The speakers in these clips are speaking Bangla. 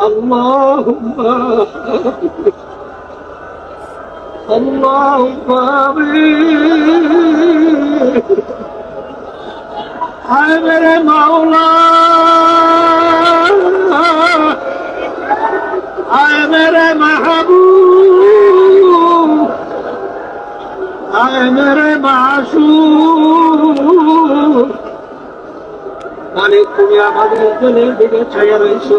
اللهم اللهم آمين হায় মেরে মাওলা হায় মেরে মাহবুব হায় মেরে মাসুর মানে তুমি আমাদের জনের দিকে ছায়া রয়েছো।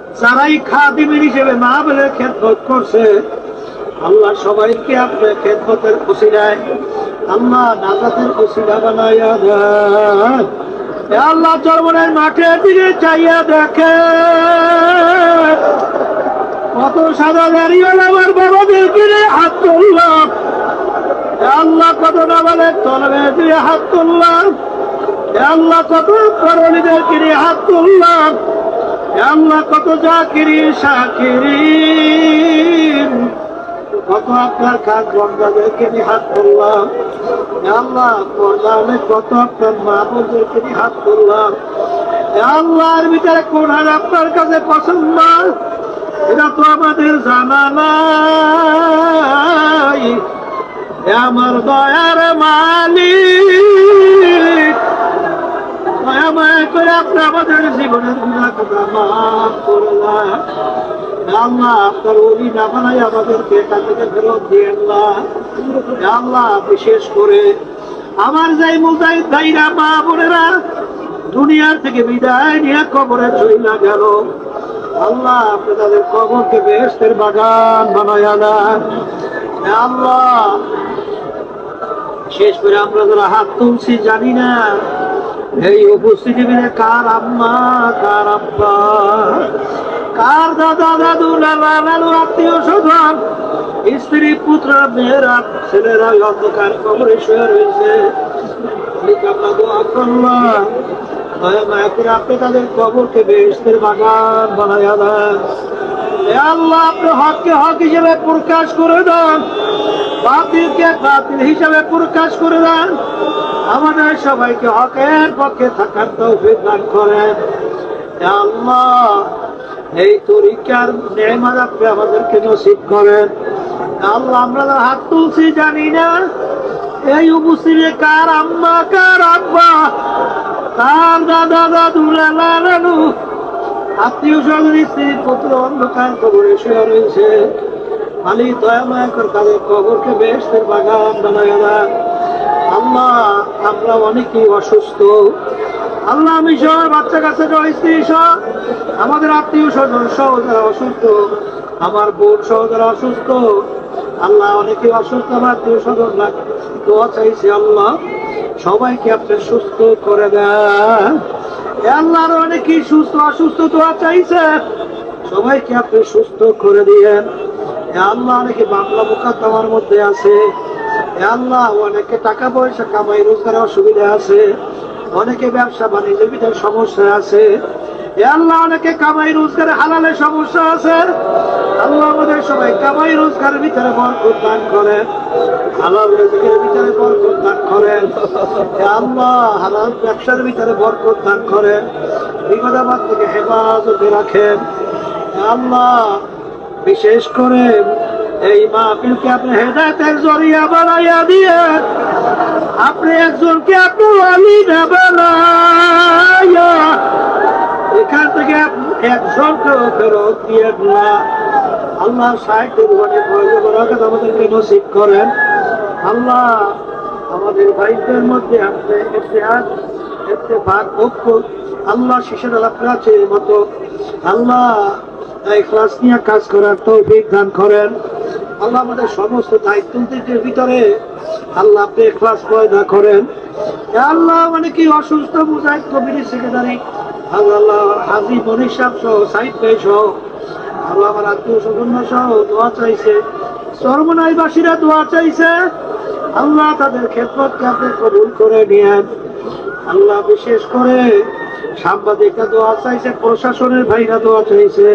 যারাই খাদিমের হিসেবে মা বলে খেদমত করছে, আল্লাহ সবাইকে আপনার খেদমতের খুশি দেয় আল্লাহ নাজাতের খুশিটা বানাইয়া দেয় আল্লাহ চরমনের মাঠের দিকে চাইয়া দেখে কত সাদা দাঁড়িয়ে আমার বাবাদের কিনে হাত তুললাম। আল্লাহ কত না বলে তলবে দিয়ে হাত তুললাম। আল্লাহ কত করণীদের কিনে হাত তুললাম। আল্লাহ কত জাকিরি, সাকিরি। কত আপনার কাজ বন্ধাদেরকে হাত এ আল্লাহ পর্দানে কত আপনার মা বোনদেরকে হাত এ আল্লাহর ভিতরে কোন আপনার কাছে পছন্দ এটা তো আমাদের জানা নাই। আমার দয়ার মালিক। না বিশেষ করে আমার যাই মুজাহিদ ভাইরা, মা বোনেরা দুনিয়ার থেকে বিদায় নিয়ে কবরে চইলা গেল। আল্লাহ, আপনি তাদের কবরকে বেহেস্তের বাগান বানায়া এ আল্লাহ শেষ করে আমরা যারা হাত তুলছি জানি না। এই উপস্থিতি কার আম্মা, কার আব্বা? কার দাদা, দাদু, নানু আত্মীয় স্বজন? স্ত্রী, পুত্র, মেয়েরা, ছেলেরা অন্ধকার কবরে শুয়ে রয়েছে। আপনি তাদের কবরকে বেহেস্তের বাগান বানাইয়া দেন। আল্লাহ, আপনি হককে হক হিসেবে প্রকাশ করে দেন। বাতিলকে বাতিল হিসেবে প্রকাশ করে দেন। আমাদের সবাইকে হকের পক্ষে থাকার তৌফিক দান করেন। আল্লাহ, এই তরিকার নেমাজ আপনি আমাদেরকে নসিব করেন। আল্লাহ, আমরা হাত তুলছি জানি না, এই উপস্থিতি কার আম্মা, কার আব্বা, কার দাদা, দাদু নানু আত্মীয় স্বজন, স্ত্রী, পুত্র, অন্ধকার কবরে শুয়ে রয়েছে। মালি দয়া মায়া করে তাদের কবরকে বেশ বাগান বানায় আল্লাহ, আমরা অনেকেই অসুস্থ। আল্লাহ, আমি সহ বাচ্চা কাছে স্ত্রী সহ আমাদের আত্মীয় স্বজন সহ যারা অসুস্থ, আমার বোন সহ যারা অসুস্থ, আল্লাহ, অনেকে অসুস্থ, আমার আত্মীয় স্বজন দোয়া চাইছি আল্লাহ, সবাইকে আপনি সুস্থ করে দেন। আল্লাহর অনেকেই সুস্থ, অসুস্থ দোয়া চাইছে। সবাইকে আপনি সুস্থ করে দিয়েন। আল্লাহ, অনেকে বাংলা মোকাদ্দমার মধ্যে আছে। আল্লাহ, অনেকে টাকা পয়সা কামাই, রোজগারের অসুবিধা আছে, অনেকে ব্যবসা বাণিজ্যের ভিতরে সমস্যা আছে। আল্লাহ, অনেকে কামাই, রোজগারে হালালে সমস্যা আছে। আল্লাহ আমাদের সবাই কামাই, রোজগারের ভিতরে বরকত দান করেন। হালাল রোজগারের ভিতরে বরকত দান করেন। আল্লাহ, হালাল ব্যবসার ভিতরে বরকত দান করেন। বিপদাবাদ থেকে হেফাজতে রাখেন। আল্লাহ, বিশেষ করে এই মাহফিলকে আপনি হেদায়তের জরিয়া বানাইয়া দিয়ে আপনি একজনকে আপনি আলি না বানাইয়া এখান থেকে একজনকে ফেরত দিয়ে না আল্লাহ সাহিত্যের অনেক বরাকাত আমাদেরকে নসিব করেন। আল্লাহ আমাদের ভাইদের মধ্যে আপনি ইতিহাস ইত্তেফাক ঐক্য আল্লাহ শিশুর আলাপের মতো আল্লাহ ক্লাস নিয়ে কাজ করার তৌফিক দান করেন। আল্লাহ আমাদের সমস্ত দায়িত্বের ভিতরে। আল্লাহ আপনি ক্লাস পয়দা করেন। আল্লাহ মানে কি অসুস্থ, মুজাহিদ কমিটি সেক্রেটারি আল্লাহ হাজি মনির সাহেব সহ, সাইদ ভাই সহ আরও আমার আত্মীয় স্বজন সহ দোয়া চাইছে। চরমনাইবাসীরা দোয়া চাইছে। আল্লাহ তাদের ক্ষেত্রকে আপনি কবুল করে নিয়েন। আল্লাহ বিশেষ করে সাংবাদিকরা দোয়া চাইছে, প্রশাসনের ভাইরা দোয়া চাইছে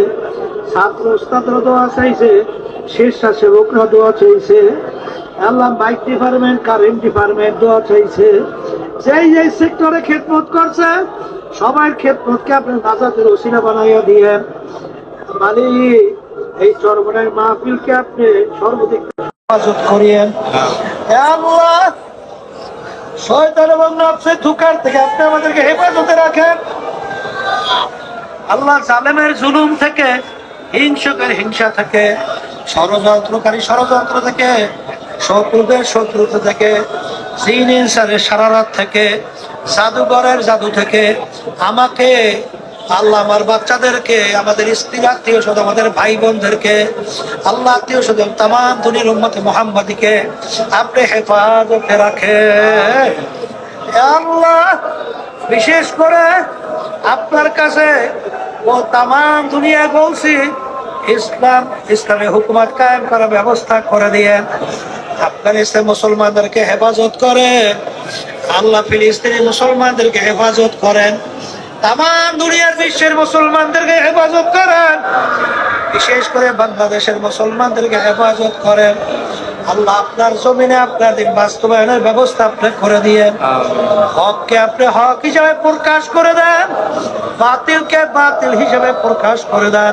ছাত্র ওস্তাদরা দোয়া চাইছে। স্বেচ্ছাসেবকরা দোয়া চাইছে। আল্লাহ বাইক ডিপার্টমেন্ট, কারেন্ট ডিপার্টমেন্ট দোয়া চাইছে। যেই যেই সেক্টরে খেদমত করছে সবার খেদমতকে আপনি নাজাতের ওসিলা বানাইয়া দিয়েন মালিক এই চরমনের মাহফিলকে আপনি সর্বদিক হেফাজত করিয়েন। আল্লাহ, শয়তান এবং নফসে ধোকার থেকে আপনি আমাদেরকে হেফাজতে রাখেন। আল্লাহ জালেমের জুলুম থেকে হিংসকের হিংসা থেকে। ষড়যন্ত্রকারী ষড়যন্ত্র থেকে, শত্রুদের শত্রুতা থেকে, জিন সারারাত থেকে, জাদুঘরের জাদু থেকে, আমাকে, আল্লাহ আমার বাচ্চাদেরকে, আমাদের স্ত্রী, আত্মীয় স্বজন, আমাদের ভাই বোনদেরকে, আল্লাহ আত্মীয় স্বজন তাম দুনির উম্মতে মোহাম্মদীকে, আপনি হেফাজতে রাখে আল্লাহ, বিশেষ করে আপনার কাছে ও তাম দুনিয়ায় বলছি ইসলাম, ইসলামী হুকুমত কায়েম করার ব্যবস্থা করে দিয়ে আফগানিস্তান মুসলমানদেরকে হেফাজত করে, আল্লাহ ফিলিস্তিনি মুসলমানদেরকে হেফাজত করেন তাম দুনিয়ার বিশ্বের মুসলমানদেরকে হেফাজত করেন, বিশেষ করে বাংলাদেশের মুসলমানদেরকে হেফাজত করেন। আল্লাহ আপনার জমিনে আপনার বাস্তবায়নের ব্যবস্থা আপনি করে দিয়েন। হককে আপনি হক হিসাবে প্রকাশ করে দেন বাতিলকে বাতিল হিসাবে প্রকাশ করে দেন।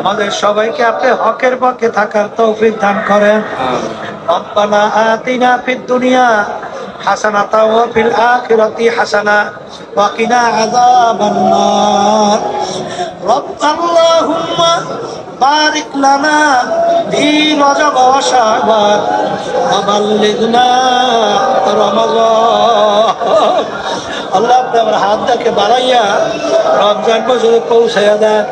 আমাদের সবাইকে আপনি হকের পক্ষে থাকার তৌফিক দান করেন। রব্বানা আতিনা ফিদ দুনিয়া হাসানাতা ওয়া ফিল আখিরাতি হাসানা ওয়া কিনা আযাবান নার। বারিক লানা ফি রজব ওয়া শাবান ওয়া বাল্লিগনা রমাদান আল্লাহ হাত দেখে বাড়াইয়া রমজান বছরে পৌঁছাইয়া দেন।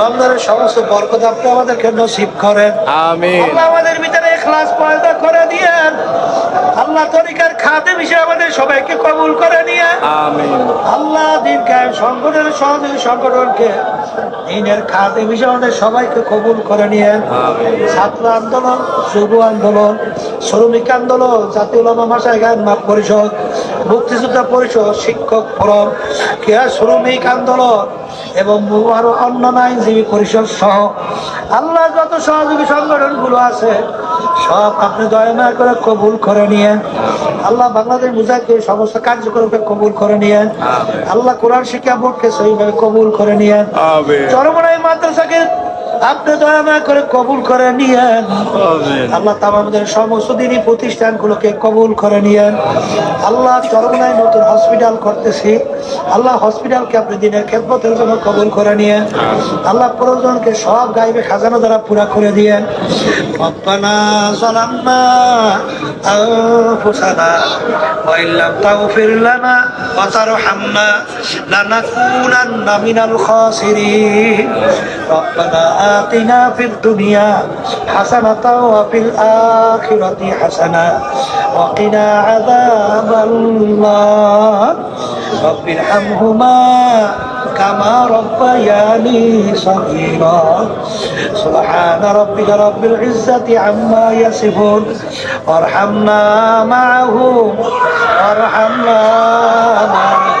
রমজানের সমস্ত বরকত আপনি আমাদেরকে নসিব করেন। আমিন। আমাদের ভিতরে এখলাস পয়দা করে দিয়েন আল্লাহ তরিকার খাদেম হিসেবে আমাদের সবাইকে কবুল করে নিয়ে। আল্লাহ দিন সংগঠনের সহযোগী সংগঠনকে দিনের খাদেম হিসেবে আমাদের সবাইকে কবুল করে নিয়ে। ছাত্র আন্দোলন যুব আন্দোলন শ্রমিক আন্দোলন জাতীয় লমা ভাষায় গান মাপ পরিষদ মুক্তিযোদ্ধা পরিষদ শিক্ষক ফোরাম ক্রীড়া শ্রমিক আন্দোলন এবং আরও অন্যান্য আইনজীবী পরিষদ সহ আল্লাহ যত সহযোগী সংগঠনগুলো আছে সব আপনি দয়া মায়া করে কবুল করে নিয়ে আল্লাহ বাংলাদেশ মুজাহিদের সমস্ত কার্যক্রমকে কবুল করে নিয়ে আল্লাহ কোরআন শিক্ষা বোর্ডকে সেইভাবে কবুল করে নিয়ে চরমনাই মাদ্রাসাকে আপনি দয়া করে কবুল করে নিয়েন। আল্লাহ আমাদের সমস্ত দিনই প্রতিষ্ঠানগুলোকে কবুল করে নিয়েন। আল্লাহ চরমনায় নতুন হসপিটাল করতেছি। আল্লাহ হসপিটালকে আপনি দিনের খেদমতের জন্য কবুল করে নিয়েন। আল্লাহ প্রয়োজনকে সব গাইবে খাজানা দ্বারা পুরা করে দিয়েন। খাসিরিন। রব্বানা আতিনা ফিদ দুনিয়া হাসানাতাও ওয়া ফিল আখিরাতি হাসানা ওয়া কিনা আযাবান্নার رب ارحمهما كما ربياني صغيرا سبحان ربك رب العزة عما يصفون وارحمنا معهم وارحمنا معهم